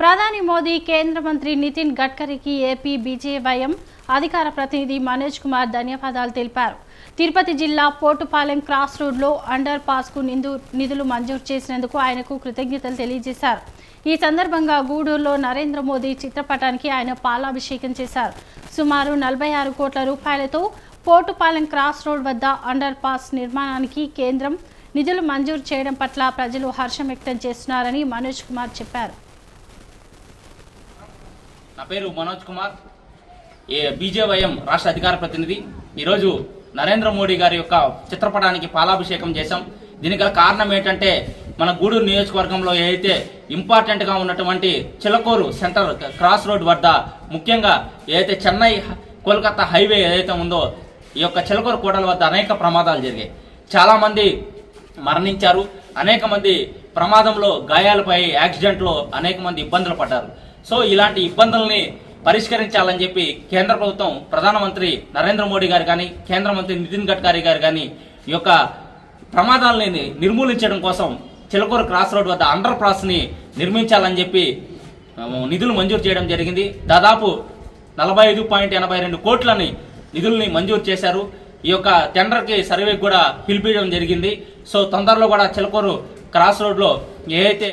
ప్రధాని మోదీ కేంద్ర మంత్రి నితిన్ గడ్కరీకి ఏపీ బీజేవైఎం అధికార ప్రతినిధి మనోజ్ కుమార్ ధన్యవాదాలు తెలిపారు. తిరుపతి జిల్లా పోటుపాలెం క్రాస్ రోడ్లో అండర్ పాస్కు నిందు నిధులు మంజూరు చేసినందుకు ఆయనకు కృతజ్ఞతలు తెలియజేశారు. ఈ సందర్భంగా గూడూరులో నరేంద్ర మోదీ చిత్రపటానికి ఆయన పాలాభిషేకం చేశారు. సుమారు నలభై ఆరు కోట్ల రూపాయలతో పోటుపాలెం క్రాస్ రోడ్ వద్ద అండర్ పాస్ నిర్మాణానికి కేంద్రం నిధులు మంజూరు చేయడం పట్ల ప్రజలు హర్షం వ్యక్తం చేస్తున్నారని మనోజ్ కుమార్ చెప్పారు. నా పేరు మనోజ్ కుమార్. ఏ బీజేవైఎం రాష్ట్ర అధికార ప్రతినిధి. ఈరోజు నరేంద్ర మోడీ గారి యొక్క చిత్రపటానికి పాలాభిషేకం చేశాం. దీనికి గల కారణం ఏంటంటే మన గూడూరు నియోజకవర్గంలో ఏదైతే ఇంపార్టెంట్గా ఉన్నటువంటి చిలకూరు సెంటర్ క్రాస్ రోడ్ వద్ద ముఖ్యంగా ఏదైతే చెన్నై కోల్కతా హైవే ఏదైతే ఉందో ఈ యొక్క చిలకూరు కోటల వద్ద అనేక ప్రమాదాలు జరిగాయి. చాలామంది మరణించారు. అనేక మంది ప్రమాదంలో గాయాలపై యాక్సిడెంట్లో అనేక మంది ఇబ్బందులు పడ్డారు. సో ఇలాంటి ఇబ్బందుల్ని పరిష్కరించాలని చెప్పి కేంద్ర ప్రభుత్వం ప్రధానమంత్రి నరేంద్ర మోడీ గారు కానీ కేంద్ర మంత్రి నితిన్ గడ్కరీ గారు కానీ ఈ యొక్క ప్రమాదాలని నిర్మూలించడం కోసం చిలకూరు క్రాస్ రోడ్ వద్ద అండర్ పాస్ని నిర్మించాలని చెప్పి నిధులు మంజూరు చేయడం జరిగింది. దాదాపు నలభై ఐదు పాయింట్ ఎనభై రెండు కోట్లని నిధుల్ని మంజూరు చేశారు. ఈ యొక్క టెండర్కి సర్వేకి కూడా పిలిపించడం జరిగింది. సో తొందరలో కూడా చిలకూరు క్రాస్ రోడ్లో ఏదైతే